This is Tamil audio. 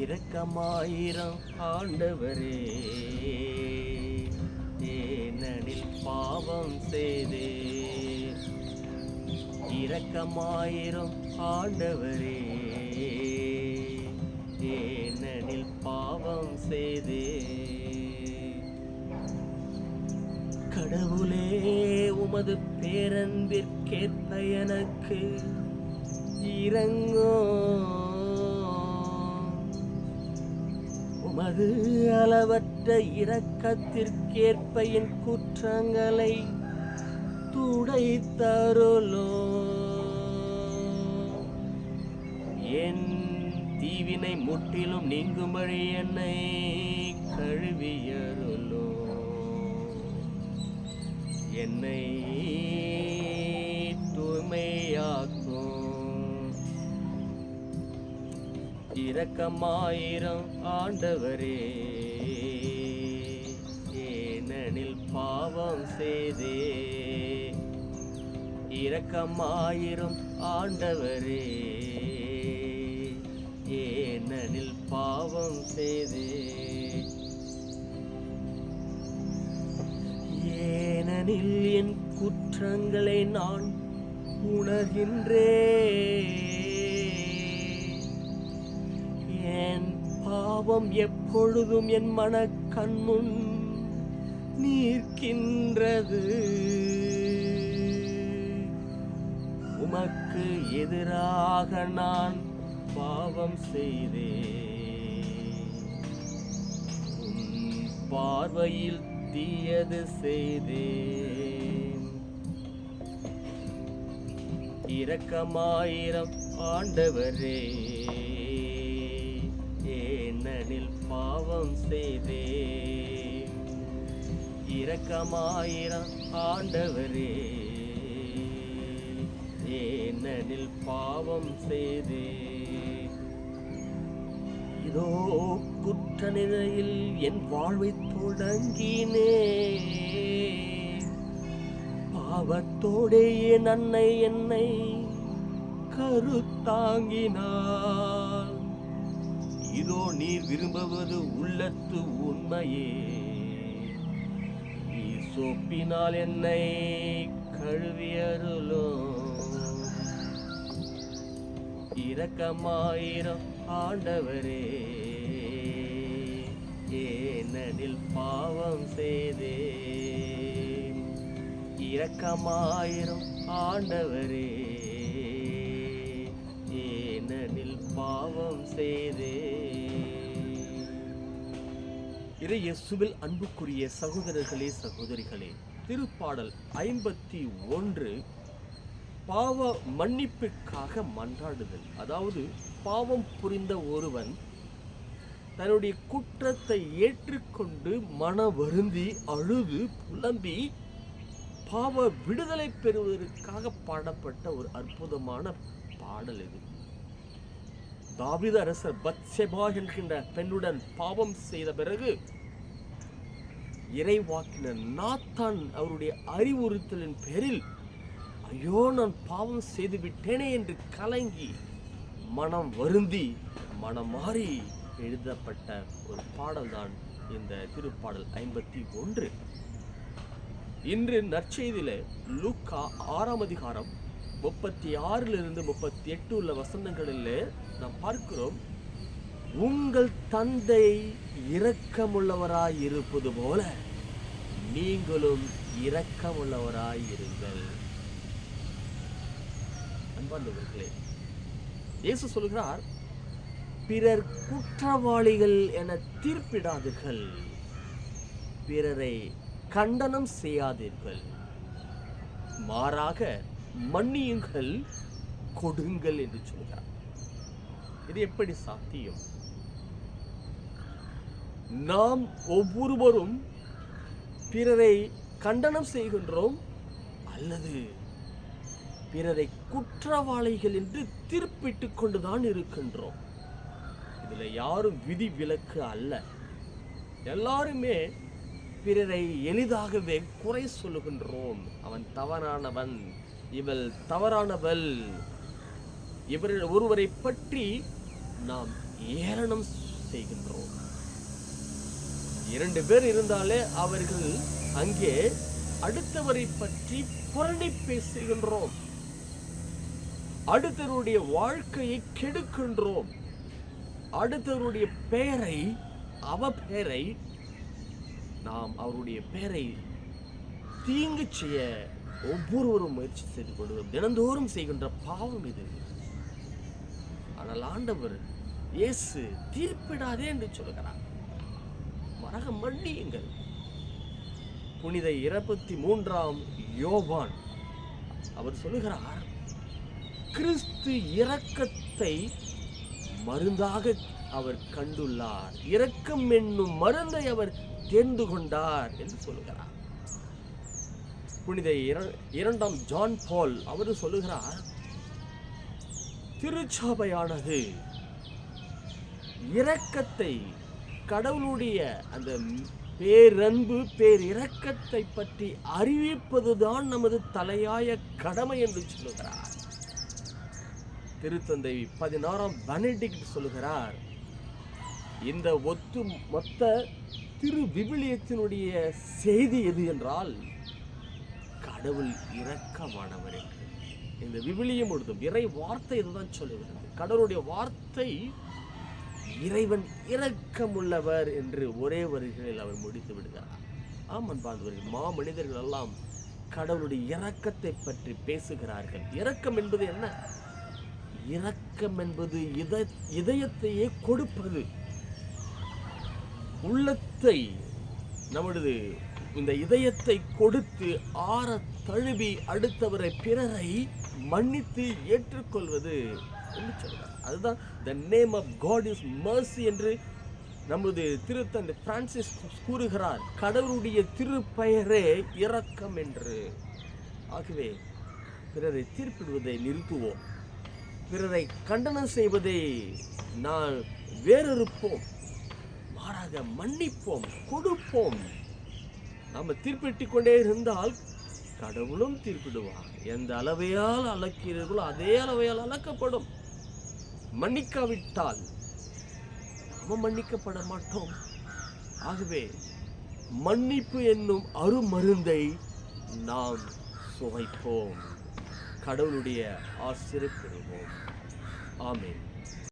இரக்கமாயிரம் ஆண்டவரே ஏனெனில் பாவம் செய்தே. இரக்கமாயிரம் ஆண்டவரே ஏனெனில் பாவம் செய்தே. கடவுளே உமது பேரன்பிற்கேற்ப எனக்கு இறங்கோ. உமது அளவற்ற இரக்கத்திற்கேற்ப என் குற்றங்களை துடைத்தருளோ. என் தீவினை முற்றிலும் நீங்கும்படி என்னை கழுவியருளோ. என்னை தூய்மையாக்கும் இரக்கமாயிரம் ஆண்டவரே. ஏனெனில் பாவம் செய்தே. இரக்கமாயிரம் ஆண்டவரே. ஏனெனில் பாவம் செய்தே. ஏனெனில் என் குற்றங்களை நான் உணர்கின்றேன் உருவம் எப்பொழுதும் என் மனக்கண்முன் நீர்க்கின்றது உமக்கு எதிராக நான் பாவம் செய்தேன். பார்வையில் தீயது செய்தேன். இரக்கமாயிரம் ஆண்டவரே. பாவம் செய்தேன். இரக்கமாயிரம் ஆண்டவரே ஏனெனில் பாவம் செய்தே இதோ குற்ற நிலையில் என் வாழ்வை தொடங்கினே பாவத்தோடே என் அன்னை என்னை கருத்தாங்கினாள் இதோ நீர் விரும்புவது உள்ளத்து உண்மையே. நீ சோப்பினால் என்னை கழுவியருளோ. இரக்கமாயிரம் ஆண்டவரே. ஏனெனில் பாவம் செய்தே. இரக்கமாயிரம் ஆண்டவரே. ஏனெனில் பாவம் செய்தே. இறையசுவில் அன்புக்குரிய சகோதரர்களே சகோதரிகளே திருப்பாடல் ஐம்பத்தி ஒன்று பாவ மன்னிப்புக்காக மன்றாடுதல். அதாவது பாவம் புரிந்த ஒருவன் தன்னுடைய குற்றத்தை ஏற்றுக்கொண்டு மன வருந்தி அழுது புலம்பி பாவ விடுதலை பெறுவதற்காக பாடப்பட்ட ஒரு அற்புதமான பாடல் இது. தாவித அரசர் பத்செபா என்கின்ற பெண்ணுடன் பாவம் செய்த பிறகு இறைவாக்கினர் நாத்தான் அவருடைய அறிவுறுத்தலின் பேரில் ஐயோ நான் பாவம் செய்து விட்டேனே என்று கலங்கி மனம் வருந்தி மனம் மாறி எழுதப்பட்ட ஒரு பாடல்தான் இந்த திருப்பாடல் ஐம்பத்தி ஒன்று. இன்று நற்செய்தியில் லூக்கா ஆறாம் அதிகாரம் முப்பத்தி ஆறிலிருந்து முப்பத்தி எட்டு உள்ள வசனங்களில் நாம் பார்க்கிறோம் உங்கள் தந்தை இரக்கமுள்ளவராய் இருப்பது போல நீங்களும் இரக்கமுள்ளவராய் இருங்கள் அன்பார்ந்தவர்களே இயேசு சொல்கிறார் பிறர் குற்றவாளிகள் என தீர்ப்பிடாதீர்கள் பிறரை கண்டனம் செய்யாதீர்கள். மாறாக மன்னியுங்கள் கொடுங்கள் என்று சொல்கிறார். இது எப்படி சாத்தியம்? நாம் ஒவ்வொருவரும் பிறரை கண்டனம் செய்கின்றோம் அல்லது பிறரை குற்றவாளிகள் என்று தீர்ப்பிட்டு கொண்டுதான் இருக்கின்றோம். இதுல யாரும் விதி விலக்கு அல்ல. எல்லாருமே பிறரை எளிதாகவே குறை சொல்லுகின்றோம். அவன் தவறானவன் இவள் தவறானவள். இவர் ஒருவரை பற்றி நாம் ஏளனம் செய்கின்றோம். இரண்டு பேர் இருந்தாலே அவர்கள் அங்கே அடுத்தவரை பற்றி புரண்டி பேசுகின்றோம். அடுத்தவருடைய வாழ்க்கையை கெடுக்கின்றோம். அடுத்தவருடைய பெயரை அவ பெயரை நாம் அவருடைய பெயரை தீங்கு செய்ய ஒவ்வொருவரும் முயற்சி செய்து கொள்வோம். தினந்தோறும் செய்கின்ற பாவம் இது. ஆனால் ஆண்டவர் இயேசு தீர்ப்பிடாதே என்று சொல்கிறார் மரக மன்னியுங்கள். புனித இருபத்தி மூன்றாம் யோவான் அவர் சொல்லுகிறார் கிறிஸ்து இரக்கத்தை மருந்தாக அவர் கண்டுள்ளார். இரக்கம் என்னும் மருந்தை அவர் தேர்ந்து கொண்டார் என்று சொல்லுகிறார். புனித இர- இரண்டாம் ஜான் பால் அவர் சொல்லுகிறார் திருச்சபையானது இரக்கத்தை கடவுளுடைய அந்த பேரன்பு பேர் இரக்கத்தை பற்றி அறிவிப்பதுதான் நமது தலையாய கடமை என்று சொல்லுகிறார். திருத்தந்தை பதினாறாம் பனடிக்ட் சொல்லுகிறார் இந்த ஒத்து மொத்த திரு விவிலியத்தினுடைய செய்தி எது என்றால் கடவுள் இரக்கமானவர் என்று. இந்த விவிலியம் முழுதும் இறை வார்த்தை இதுதான் சொல்லுகிறது. கடவுளுடைய வார்த்தை இறைவன் இரக்கமுள்ளவர் என்று ஒரே வரிகளில் அவர் முடித்து விடுகிறார். ஆமன் பாந்தவர்கள் மா மனிதர்கள் எல்லாம் கடவுளுடைய இரக்கத்தை பற்றி பேசுகிறார்கள். இரக்கம் என்பது என்ன? இரக்கம் என்பது இத இதயத்தையே கொடுப்பது. உள்ளத்தை நமது இந்த இதயத்தை கொடுத்து ஆற தழுவி அடுத்தவரை பிறரை மன்னித்து ஏற்றுக்கொள்வது என்று சொல்கிறார். அதுதான் the name of God is mercy என்று நமது திருத்தந்தை பிரான்சிஸ் கூறுகிறார். கடவுளுடைய திருப்பெயரே இரக்கம் என்று. ஆகவே பிறரை தீர்ப்பிடுவதை நிறுத்துவோம். பிறரை கண்டனம் செய்வதை நான் வேறறுப்போம். மாறாக மன்னிப்போம் கொடுப்போம். நாம் தீர்ப்பிட்டு கொண்டே இருந்தால் கடவுளும் தீர்ப்பிடுவார். எந்த அளவையால் அளக்கிறீர்களோ அதே அளவையால் அளக்கப்படும். மன்னிக்காவிட்டால் நாம் மன்னிக்கப்பட மாட்டோம். ஆகவே மன்னிப்பு என்னும் அருமருந்தை நாம் சுவைப்போம். கடவுளுடைய ஆசிரியர் பெறுவோம்